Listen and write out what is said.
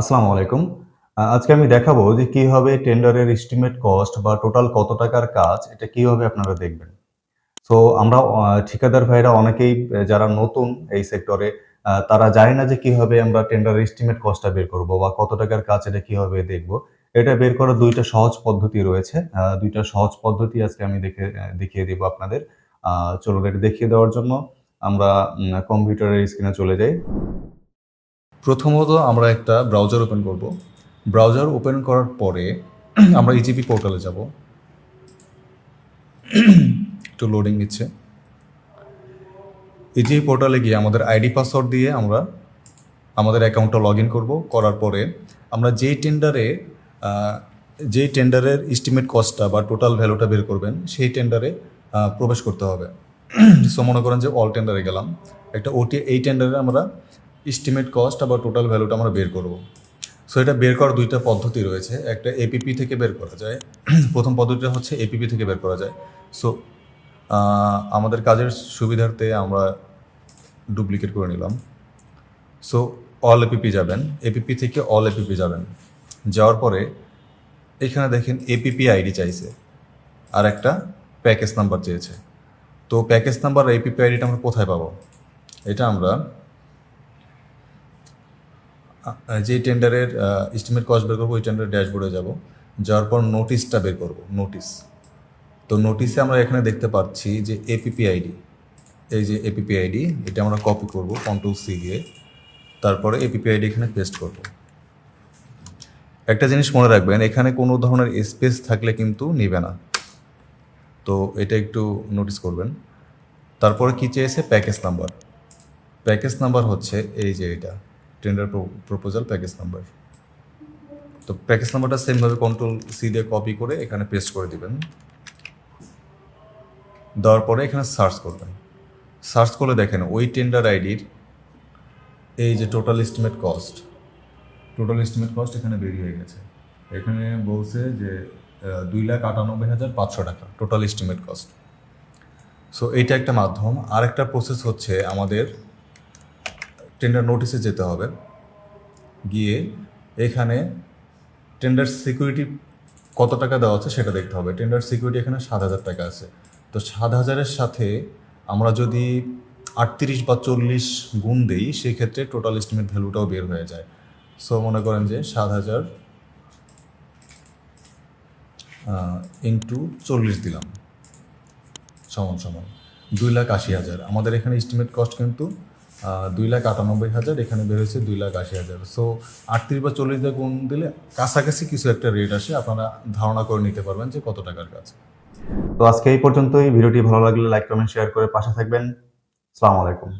আসসালামু আলাইকুম। আজকে আমি দেখাবো যে কীভাবে টেন্ডারের এস্টিমেট কস্ট বা টোটাল কত টাকার কাজ, এটা কীভাবে আপনারা দেখবেন। সো আমরা ঠিকাদার ভাইরা অনেকেই যারা নতুন এই সেক্টরে তারা জানে না যে কীভাবে আমরা টেন্ডারের এস্টিমেট কস্টটা বের করব বা কত টাকার কাজ এটা কীভাবে দেখব। এটা বের করার দুইটা সহজ পদ্ধতি রয়েছে। দুইটা সহজ পদ্ধতি আজকে আমি দেখে দেখিয়ে দিব আপনাদের। চলুন এটা দেখিয়ে দেওয়ার জন্য আমরা কম্পিউটারের স্ক্রিনে চলে যাই। প্রথমত আমরা একটা ব্রাউজার ওপেন করব। ব্রাউজার ওপেন করার পরে আমরা ইজিপি পোর্টালে যাব। একটু লোডিং নিচ্ছে। ইজিপি পোর্টালে গিয়ে আমাদের আইডি পাসওয়ার্ড দিয়ে আমরা আমাদের অ্যাকাউন্টটা লগ ইন করব। করার পরে আমরা যেই টেন্ডারে যেই টেন্ডারের এস্টিমেট কস্টটা বা টোটাল ভ্যালুটা বের করবেন, সেই টেন্ডারে প্রবেশ করতে হবে। সো মনে করেন যে অল টেন্ডারে গেলাম। একটা ওটি এই টেন্ডারে আমরা এস্টিমেট কস্ট বা টোটাল ভ্যালুটা আমরা বের করব। সো এটা বের করার দুইটা পদ্ধতি রয়েছে। একটা এপিপি থেকে বের করা যায়। প্রথম পদ্ধতিটা হচ্ছে এপিপি থেকে বের করা যায়। সো আমাদের কাজের সুবিধার্থে আমরা ডুপ্লিকেট করে নিলাম। সো অল এপিপি যাবেন। এপিপি থেকে অল এপিপি যাবেন। যাওয়ার পরে এখানে দেখেন এপিপি আইডি চাইছে। আর একটা প্যাকেজ নাম্বার চেয়েছে। তো প্যাকেজ নাম্বার এপিপি আইডিটা আমরা কোথায় পাবো? এটা আমরা যে টেন্ডারের এস্টিমেট কস্ট বের করব, ওই টেন্ডারের ড্যাশবোর্ডে যাব। যাওয়ার পর নোটিশটা বের করব নোটিশ তো নোটিশে আমরা এখানে দেখতে পাচ্ছি যে এপিপি আইডি এই যে এপিপি আইডি এটা আমরা কপি করব কন্ট্রোল সি দিয়ে। তারপরে এপিপি আইডি এখানে পেস্ট করব। একটা জিনিস মনে রাখবেন, এখানে কোনো ধরনের স্পেস থাকলে কিন্তু নিবে না। তো এটা একটু নোটিস করবেন। তারপরে কী চেয়েছে? প্যাকেজ নাম্বার প্যাকেজ নাম্বার হচ্ছে, এই যে এটা। টেন্ডার প্রপোজাল প্যাকেজ নাম্বার তো প্যাকেজ নাম্বারটা সেমভাবে কন্ট্রোল সি দিয়ে কপি করে এখানে পেস্ট করে দিবেন। দেওয়ার পরে এখানে সার্চ করবেন। সার্চ করলে দেখেন ওই টেন্ডার আইডির এই যে total estimate cost total estimate cost এখানে বেরিয়ে হয়ে গেছে। এখানে বলছে যে দুই লাখ আটানব্বই হাজার পাঁচশো টাকা টোটাল এস্টিমেট কস্ট সো এইটা একটা মাধ্যম। আরেকটা প্রসেস হচ্ছে আমাদের টেন্ডার নোটিশে যেতে হবে। গিয়ে এখানে টেন্ডার সিকিউরিটি কত টাকা দেওয়া আছে সেটা দেখতে হবে। টেন্ডার সিকিউরিটি এখানে সাত হাজার টাকা আছে। তো সাত হাজারের সাথে আমরা যদি আটত্রিশ বা চল্লিশ গুণ দিই সেই ক্ষেত্রে টোটাল এস্টিমেট ভ্যালুটাও বের হয়ে যায়। সো মনে করেন যে সাত হাজার ইন্টু চল্লিশ দিলাম। সমান সমান দুই লাখ আশি হাজার। আমাদের এখানে এস্টিমেট কস্ট কিন্তু দুই লাখ আটানব্বই হাজার, এখানে বের হয়েছে দুই লাখ আশি হাজার। সো আটত্রিশ বা চল্লিশ দিয়ে গুণ দিলে কাছাকাছি কিছু একটা রেট আসে, আপনারা ধারণা করে নিতে পারবেন যে কত টাকার কাজ। তো আজকে এই পর্যন্তই। ভিডিওটি ভালো লাগলে লাইক কমেন্ট শেয়ার করে পাশে থাকবেন। আসসালামু আলাইকুম।